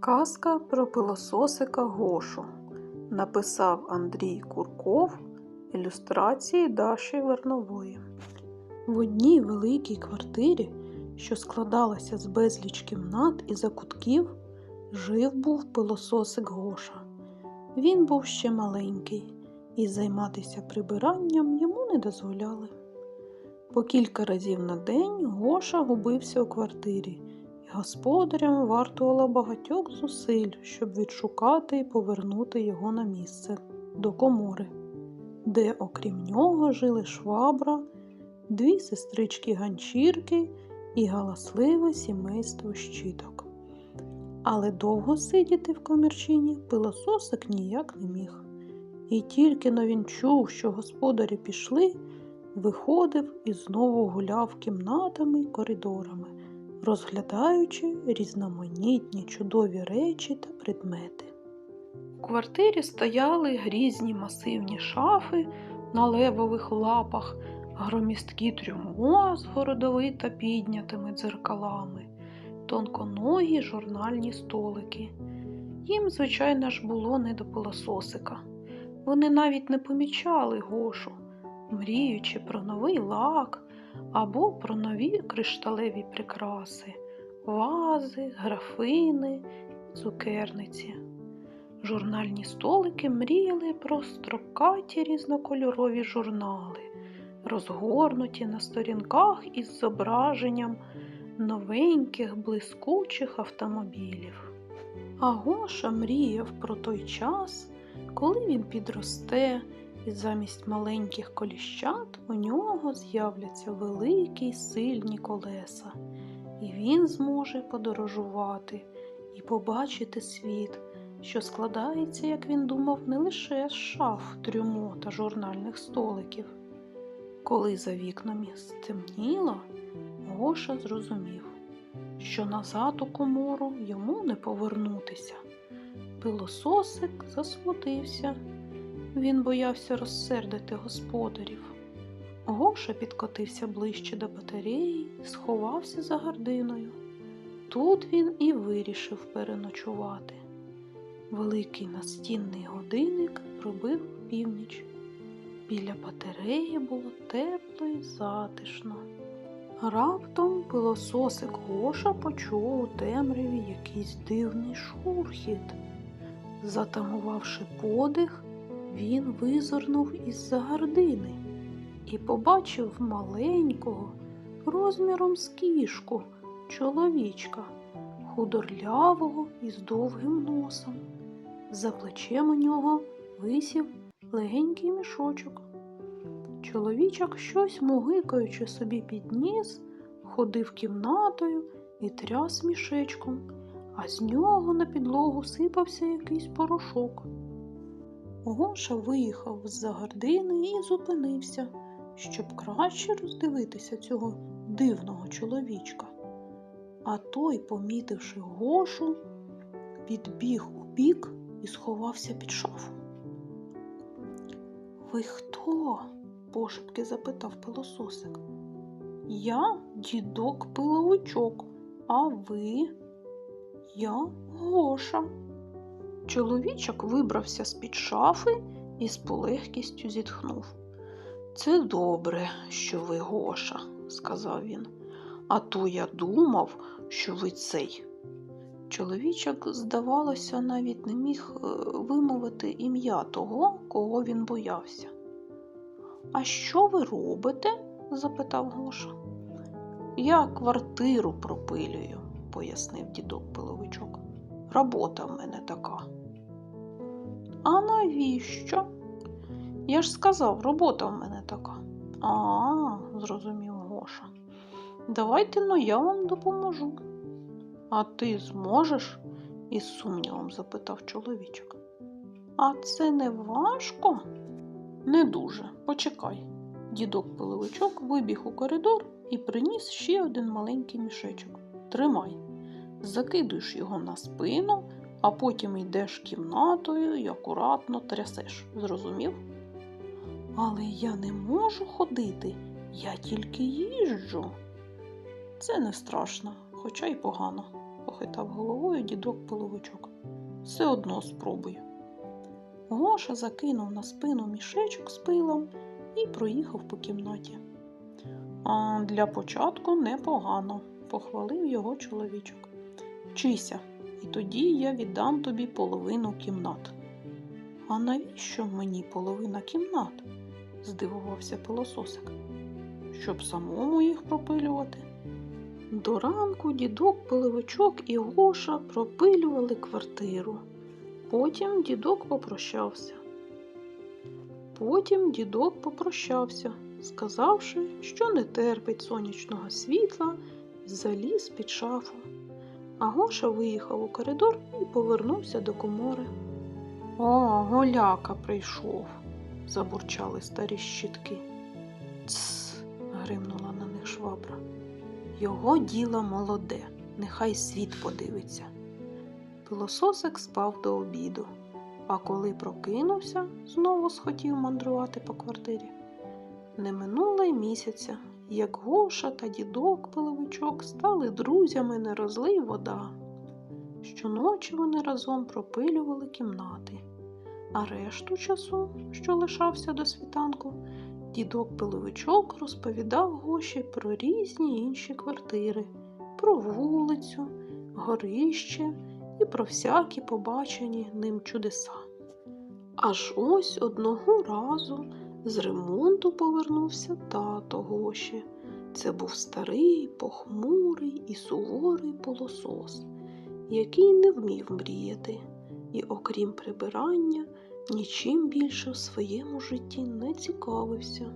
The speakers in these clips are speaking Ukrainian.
Казка про пилососика Гошу. Написав Андрій Курков. Ілюстрації Даші Вернової. В одній великій квартирі, що складалася з безліч кімнат і закутків, жив був пилососик Гоша. Він був ще маленький, і займатися прибиранням йому не дозволяли. По кілька разів на день Гоша губився у квартирі, господарям вартувало багатьох зусиль, щоб відшукати і повернути його на місце до комори, де, окрім нього, жили швабра, дві сестрички ганчірки і галасливе сімейство щіток. Але довго сидіти в комірчині пилососик ніяк не міг. І тільки но він чув, що господарі пішли, виходив і знову гуляв кімнатами й коридорами, розглядаючи різноманітні чудові речі та предмети. У квартирі стояли грізні масивні шафи на левових лапах, громісткі трюмо з городовито піднятими дзеркалами, тонконогі журнальні столики. Їм, звичайно ж, було не до пилососика. Вони навіть не помічали Гошу, мріючи про новий лак або про нові кришталеві прикраси, вази, графини, цукерниці. Журнальні столики мріяли про строкаті різнокольорові журнали, розгорнуті на сторінках із зображенням новеньких блискучих автомобілів. А Гоша мріяв про той час, коли він підросте, і замість маленьких коліщат у нього з'являться великі й сильні колеса, і він зможе подорожувати і побачити світ, що складається, як він думав, не лише з шаф, трюмо та журнальних столиків. Коли за вікнами стемніло, Гоша зрозумів, що назад у комору йому не повернутися. Пилососик засмутився. Він боявся розсердити господарів. Гоша підкотився ближче до батареї сховався за гардиною. Тут він і вирішив переночувати. Великий настінний годинник пробив північ. Біля батареї було тепло і затишно. Раптом пилососик Гоша почув у темряві якийсь дивний шурхіт. Затамувавши подих, він визирнув із-за гардини і побачив маленького, розміром з кішку, чоловічка, худорлявого із довгим носом. За плечем у нього висів легенький мішочок. Чоловічок, щось мугикаючи собі під ніс, ходив кімнатою і тряс мішечком, а з нього на підлогу сипався якийсь порошок. Гоша виїхав з-за гардини і зупинився, щоб краще роздивитися цього дивного чоловічка. А той, помітивши Гошу, підбіг у бік і сховався під шафу. Ви хто? пошепки запитав пилососик. Я дідок пиловичок, а ви? Я Гоша. Чоловічок вибрався з-під шафи і з полегкістю зітхнув. Це добре, що ви Гоша, сказав він. А то я думав, що ви цей. Чоловічок, здавалося, навіть не міг е, вимовити ім'я того, кого він боявся. А що ви робите? запитав Гоша. Я квартиру пропилюю, пояснив дідок пиловичок. Робота в мене така. А навіщо? Я ж сказав, робота в мене така. А, зрозумів Гоша. Давайте ну я вам допоможу. А ти зможеш? із сумнівом запитав чоловічок. А це не важко? Не дуже. Почекай. Дідок пиловичок вибіг у коридор і приніс ще один маленький мішечок. Тримай. Закидуєш його на спину, а потім йдеш кімнатою і акуратно трясеш. Зрозумів? Але я не можу ходити, я тільки їжджу. Це не страшно, хоча й погано. похитав головою дідок пиловичок. Все одно спробуй. Гоша закинув на спину мішечок з пилом і проїхав по кімнаті. А для початку непогано, похвалив його чоловічок. Вчися, і тоді я віддам тобі половину кімнат. А навіщо мені половина кімнат? здивувався пилососик. Щоб самому їх пропилювати. До ранку дідок пиловичок і Гоша пропилювали квартиру. Потім дідок попрощався. Потім дідок попрощався, сказавши, що не терпить сонячного світла, заліз під шафу. А Гоша виїхав у коридор і повернувся до комори. О, голяка прийшов, забурчали старі щітки. Тсс, гримнула на них швабра. Його діло молоде, нехай світ подивиться. Пилососик спав до обіду, а коли прокинувся, знову схотів мандрувати по квартирі. Не минуло й місяця, як Гоша та дідок пиловичок стали друзями не розлий вода. Щоночі вони разом пропилювали кімнати, а решту часу, що лишався до світанку, дідок пиловичок розповідав Гоші про різні інші квартири, про вулицю, горище і про всякі побачені ним чудеса. Аж ось одного разу з ремонту повернувся тато Гоші. Це був старий, похмурий і суворий полосос, який не вмів мріяти, і, окрім прибирання, нічим більше в своєму житті не цікавився.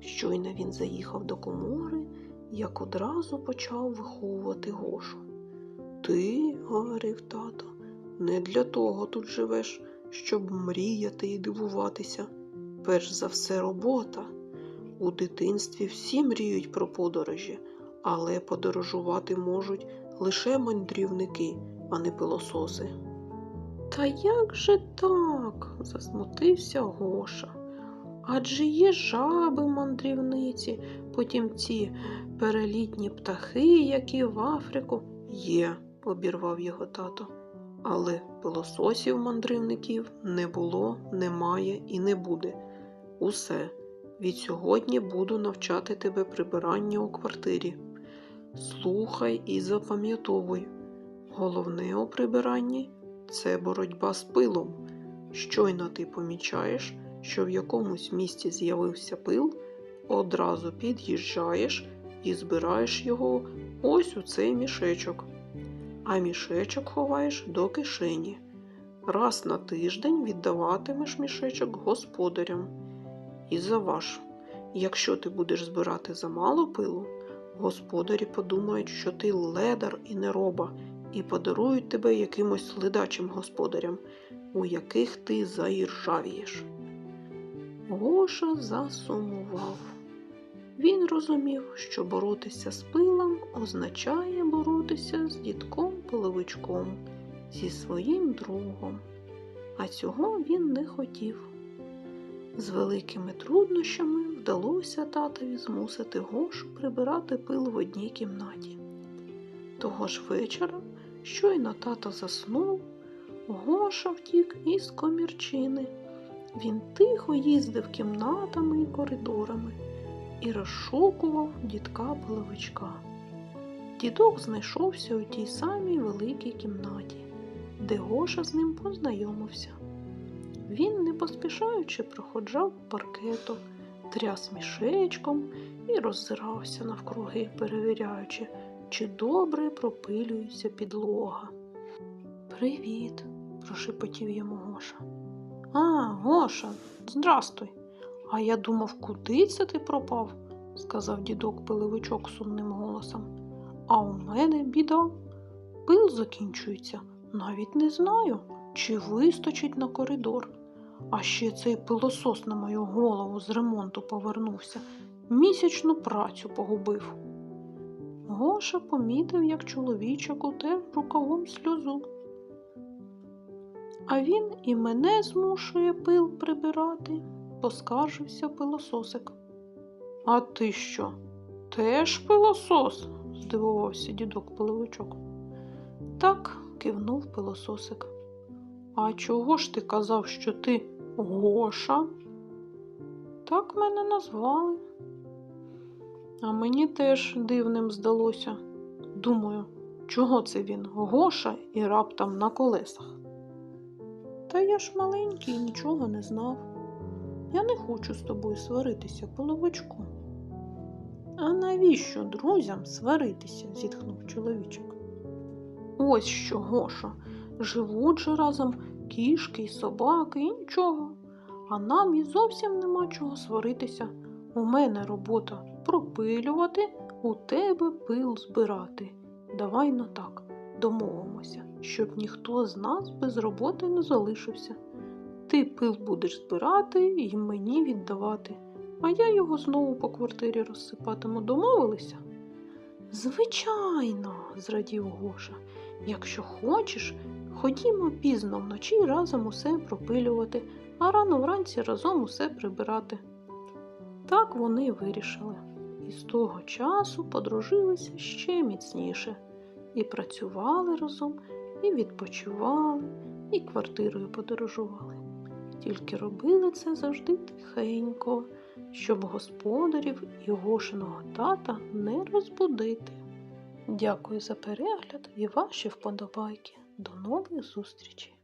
Щойно він заїхав до комори, як одразу почав виховувати Гошу. Ти, говорив тато, не для того тут живеш, щоб мріяти і дивуватися. Перш за все робота. У дитинстві всі мріють про подорожі, але подорожувати можуть лише мандрівники, а не пилососи. Та як же так? засмутився Гоша. Адже є жаби мандрівниці, потім ці перелітні птахи, які в Африку. Є, обірвав його тато. Але пилососів мандрівників не було, немає і не буде. Усе. Від сьогодні буду навчати тебе прибирання у квартирі. Слухай і запам'ятовуй. Головне у прибиранні це боротьба з пилом. Щойно ти помічаєш, що в якомусь місці з'явився пил, одразу під'їжджаєш і збираєш його ось у цей мішечок. А мішечок ховаєш до кишені. Раз на тиждень віддаватимеш мішечок господарям. І заваж, якщо ти будеш збирати замало пилу, господарі подумають, що ти ледар і нероба, і подарують тебе якимось ледачим господарям, у яких ти заіржавієш. Гоша засумував. Він розумів, що боротися з пилом означає боротися з дідком пиловичком, зі своїм другом. А цього він не хотів. З великими труднощами вдалося татові змусити Гошу прибирати пил в одній кімнаті. Того ж вечора, щойно тато заснув, Гоша втік із комірчини. Він тихо їздив кімнатами і коридорами і розшукував дідка пиловичка. Дідок знайшовся у тій самій великій кімнаті, де Гоша з ним познайомився. Він, не поспішаючи, проходжав паркету, тряс мішечком і роззирався навкруги, перевіряючи, чи добре пропилюється підлога. Привіт, прошепотів йому Гоша. А, Гоша, здрастуй. А я думав, куди це ти пропав? сказав дідок пиловичок сумним голосом. А у мене біда. Пил закінчується. Навіть не знаю, чи вистачить на коридор. А ще цей пилосос на мою голову з ремонту повернувся, місячну працю погубив. Гоша помітив, як чоловічок утер рукавом сльозу. А він і мене змушує пил прибирати, поскаржився пилососик. А ти що? Теж пилосос? здивувався дідок пиловичок. Так, кивнув пилососик. А чого ж ти казав, що ти Гоша? Так мене назвали. А мені теж дивним здалося. Думаю, чого це він Гоша і раптом на колесах? Та я ж маленький і нічого не знав. Я не хочу з тобою сваритися, половочку. А навіщо друзям сваритися? зітхнув чоловічок. Ось що, Гоша, живуть же разом кішки й собаки і нічого. А нам і зовсім нема чого сваритися. У мене робота пропилювати, у тебе пил збирати. Давай ну так, домовимося, щоб ніхто з нас без роботи не залишився. Ти пил будеш збирати і мені віддавати, а я його знову по квартирі розсипатиму. Домовилися? Звичайно, зрадів Гоша. Якщо хочеш, ходімо пізно вночі разом усе пропилювати, а рано вранці разом усе прибирати. Так вони вирішили, і з того часу подружилися ще міцніше, і працювали разом, і відпочивали, і квартирою подорожували. Тільки робили це завжди тихенько, щоб господарів і Гошиного тата не розбудити. Дякую за перегляд і ваші вподобайки. До нових зустрічей!